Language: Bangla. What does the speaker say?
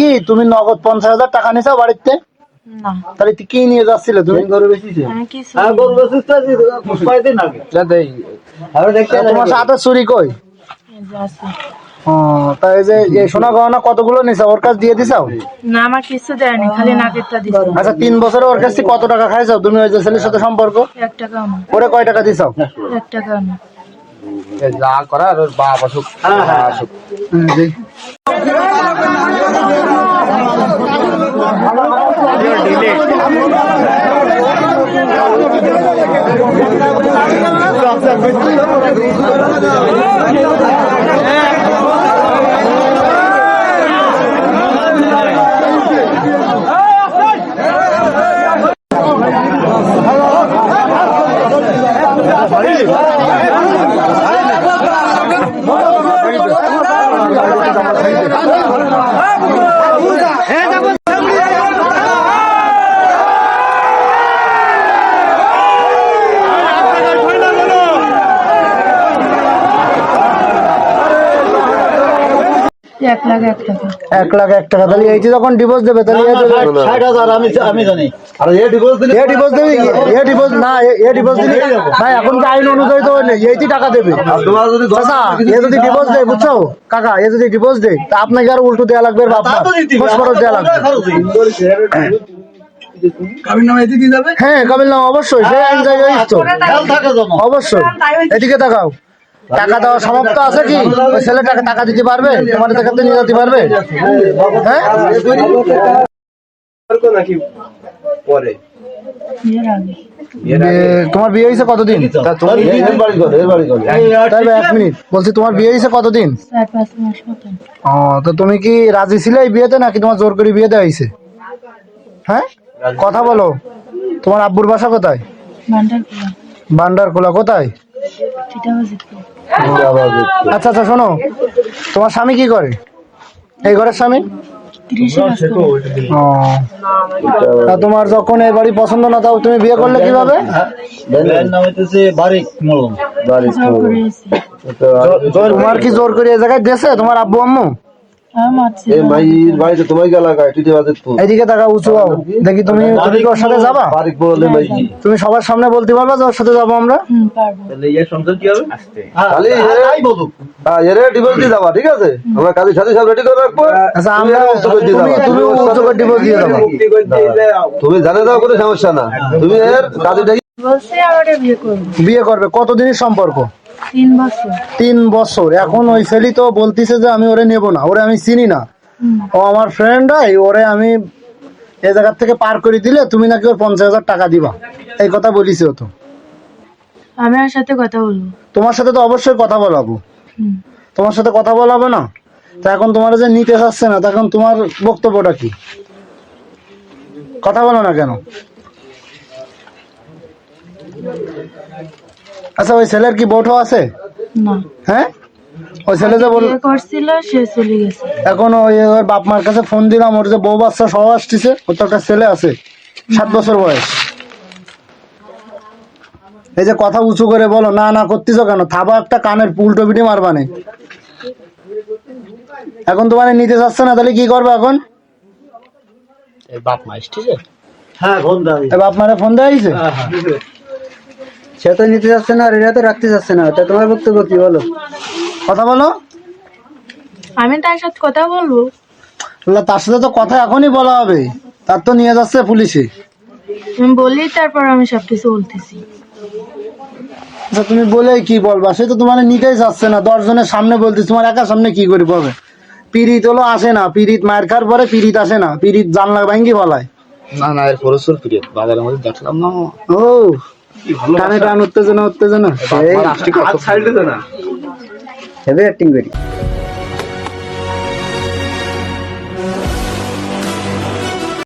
কি তুমি নগদ পঞ্চাশ হাজার টাকা নিছো বাড়িতে? তাহলে কি নিয়ে যাচ্ছিলে তুমি? আমি কিছু তোমার সাথে চুরি কই? তাই যে এই সোনা গহনা কতগুলো নিছো? ওর কাছে দিয়ে দিছাও? না আমার কিছু দেয়নি খালি নাকেরটা দিছে। আচ্ছা তিন বছরে ওর কাছে কত টাকা খাইছো? তুমি ওই যে ছেলের সাথে সম্পর্ক? এক টাকা ওরে কয় টাকা দিছাও? এক টাকা যা করার ওর বাপ আসুক আসুক your delay. Yeah. এক লাখ এক টাকা। এক লাখ এক টাকা। তাহলে এই যে যখন ডিভোর্স দেবে তাহলে এ ষাট হাজার আমি আমি জানি। আর এ ডিভোর্স দিলে এ ডিভোর্স দেবে এ ডিভোর্স না এ- এ ডিভোর্স দিলে ভাই এখন যে আইন অনুযায়ী তো এইটি টাকা দেবে। যদি চাচা এ যদি ডিভোর্স দেয় বুঝছ? কাকা এ যদি ডিভোর্স দেয় তা আপনাকে আর উল্টো দেওয়া লাগবে বা আপনার তো দিতে হবে, খোঁজ খরচ দেওয়া লাগবে হ্যাঁ কাবিল নাম অবশ্যই আইন জায়গায়। অবশ্যই। এদিকে তাকাও। টাকা দেওয়া সমাপ্ত আছে কি? ওই ছেলে টাকা টাকা দিতে পারবে? তোমার টাকা নিয়ে যেতে পারবে? হ্যাঁ? তোমার বিয়ে হয়েছে কতদিন? এক মিনিট। বলছি তোমার বিয়ে হয়েছে কতদিন? ও তো তুমি কি রাজি ছিলে এই বিয়েতে নাকি তোমার জোর করে বিয়ে দেওয়া হয়েছে? হ্যাঁ? কথা বলো। তোমার আব্বুর বাসা কোথায়? ভান্ডার বান্ডার খোলা কোথায় আচ্ছা আচ্ছা শোনো। তোমার স্বামী কি করে? এই ঘরের স্বামী? তা তোমার যখন এই বাড়ি পছন্দ না তাও তুমি বিয়ে করলে কীভাবে? তোমার কি জোর করে এই জায়গায় দেশে তোমার আব্বু আম্মু? আমি মারছি এই মাইর বাড়িতে তোমার কি এলাকায়? টিটি বাজার তো। এইদিকে টাকা উঁচু হও। দেখি তুমি তুমি ওর সাথে যাবা? বললে মাইর। তুমি সবার সামনে বলতে পারবা যে ওর সাথে যাব আমরা? হ্যাঁ, ঠিক আছে? আমরা কাজী সাথী সব ready করে রাখব। আচ্ছা তুমি জানে দাও কোনো সমস্যা না। তুমি এর করব। বিয়ে করবে। কতদিনের সম্পর্ক? তিন বছর। এখন ওই ছেলে তো বলতিছে যে আমি ওরে নেব না ওরে আমি চিনি না। ও আমার ফ্রেন্ড ফ্রেন্ডাই ওরে আমি এই জায়গার থেকে পার করে দিলে তুমি নাকি ওর পঞ্চাশ হাজার টাকা দিবা। এই কথা বলিছে ও তো। আমি ওর সাথে কথা বলব। তোমার সাথে তো অবশ্যই কথা বলাবো। তোমার সাথে কথা বলাবে না? তা এখন তোমার যে নিতে চাচ্ছে না তখন তোমার বক্তব্যটা কি? কথা বলো না কেন? আচ্ছা ওই ছেলের কি বউঠো আছে? না। হ্যাঁ? ওই ছেলে যে বল করছিল সে চলে গেছে। এখন ওই ওর বাপ মার কাছে ফোন দিলাম ওর যে বউ বাচ্চা সহ আসতেছে ওর তো একটা ছেলে আছে সাত বছর বয়স। এই যে কথা উঁচু করে বলো না না করতেছো কেন? থাবা একটা কানের উল্টো পিটি মারবানে এখন তোমার নিতে চাচ্ছে না তাহলে কি করবে এখন? বাপ মা এসেছে হ্যাঁ ফোন এই বাপ মারে ফোন দেওয়া হয়েছে? সে তো নিতে যাচ্ছে না আর এরা তো রাখতে যাচ্ছে না। তা তোমার বক্তব্য কি বলো? কথা বলো। আমি তার সাথে কথা বলব। তার সাথে তো কথা এখনই বলা হবে। তার তো নিয়ে যাচ্ছে পুলিশে। আমি বললি তারপর আমি সবকিছু বলতেছি। আচ্ছা তুমি বলে কি বলবা? সে তো তোমার নিতেই চাচ্ছে না। দশ জনের সামনে বলতে তোমার একা সামনে কি করে পাবে পিরিত হলো আসে না। পিরিত মায়ের খার পরে পিরিত আসে না। পিরিত জানলা ভাঙ্গি বলায়। না না এর পরশুর পিরিয়ড বাজারের মধ্যে দেখলাম না। ও। টানে টান উত্তেজনা উত্তেজনা? বাপ মা না। হেভি অ্যাক্টিং করি।